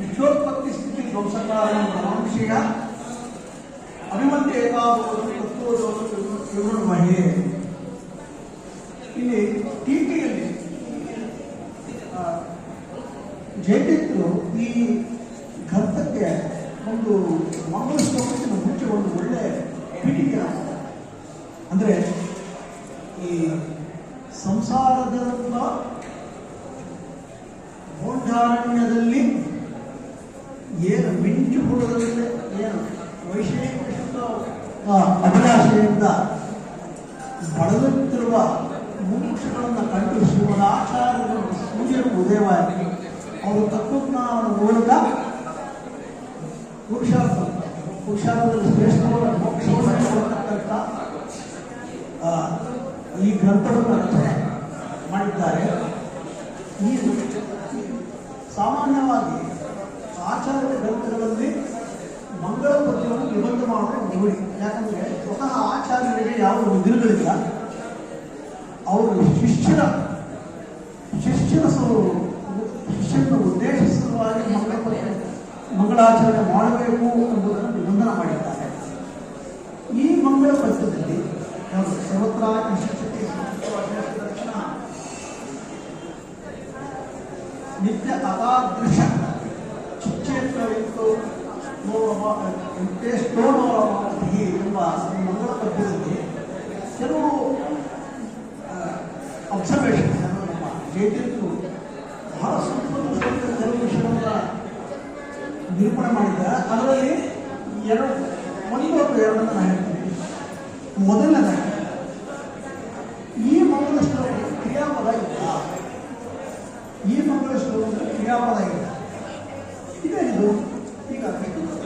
ವಿಶ್ವೋತ್ಪತ್ತಿ ಸ್ಥಿತಿ ಧ್ವಂಸಕಾರಣ ಮಹಾಂಶಯ ಅಭಿಮಂತೆ ವಿವರಣ ಮಹೆ. ಇಲ್ಲಿ ಟೀಕೆಯಲ್ಲಿ ಜಯತೀರ್ಥರು ಈ ಗ್ರಂಥಕ್ಕೆ ಒಂದು ಮಂಗಳ ಶ್ಲೋಕಕ್ಕಿಂತ ಮುಂಚೆ ಒಂದು ಒಳ್ಳೆ ಪೀಠಿಕೆ ಅಂದರೆ ಈ ಸಂಸಾರದಂತ ಮೋಢಾರಣ್ಯದಲ್ಲಿ ಏನು ಮಿಂಚು ಹುಡುಗರಲ್ಲಿ ಏನು? ಆ, ಅಭಿಲಾಷೆಯಿಂದ ಬಳಲುತ್ತಿರುವ ಮುಂಚುಗಳನ್ನು ಕಂಡು ಶ್ರೀಮದಾಚಾರ್ಯರು ಸೂರ್ಯನ ಉದಯವಾಗಿ ಅವರು ತತ್ವಜ್ಞಾನವನ್ನು ಮೂಲಕ ಪುರುಷಾರ್ಥ ಪುರುಷಾರ್ಥದಲ್ಲಿ ಶ್ರೇಷ್ಠವಾದ ಮೋಕ್ಷವನ್ನು ಕೊಡತಕ್ಕಂಥ ಈ ಗ್ರಂಥವನ್ನು ರಚನೆ ಮಾಡಿದ್ದಾರೆ. ಈ ಸಾಮಾನ್ಯವಾಗಿ ನೋಡಿ ಯಾಕಂದ್ರೆ ಸ್ವತಃ ಆಚಾರ್ಯರಿಗೆ ಯಾವ ವಿಧಿಗಳಿಲ್ಲ ಅವರು ಶಿಷ್ಯರ ಶಿಷ್ಯರ ಶಿಷ್ಯನ ಉದ್ದೇಶಿಸುವಾಗಿ ಪದ್ಯ ಮಂಗಳಾಚರಣೆ ಮಾಡಬೇಕು ಎಂಬುದನ್ನು ನಿಬಂಧನ ಮಾಡಿದ್ದಾರೆ. ಈ ಮಂಗಳ ಪದ್ಯದಲ್ಲಿ ಸರ್ವತ್ರ ವಿಶಿಷ್ಟತೆ ದರ್ಶನ ನಿತ್ಯ ಅತಾದೃಶ ಚಿಚ್ಚೇತ್ರವಿತ್ತು ಎಷ್ಟೋ ನೋಡಮಾತಿ ಎಂಬ ಈ ಮಂಗಳ ಪದ್ಯದಲ್ಲಿ ಕೆಲವು ಅಬ್ಸರ್ವೇಷನ್ ನಮ್ಮ ಜೈತಿರ್ತು ಬಹಳ ಸೂಕ್ಷ್ಮ ಕೆಲವು ವಿಷಯಗಳ ನಿರೂಪಣೆ ಮಾಡಿದ್ದಾರೆ ಅದರಲ್ಲಿ ಎರಡು ಒಂದು ಅಥವಾ ಎರಡನ್ನು ನಾನು ಹೇಳ್ತೀನಿ ಮೊದಲನೇದಾಗಿ ಈ ಮಂಗಳ ಶ್ಲೋಕ ಕ್ರಿಯಾಪದ ಇಲ್ಲ ಈ ಮಂಗಳ ಶ್ಲೋಕ ಕ್ರಿಯಾಪದ ಇಲ್ಲ ಇದೇ ಇದು が100%。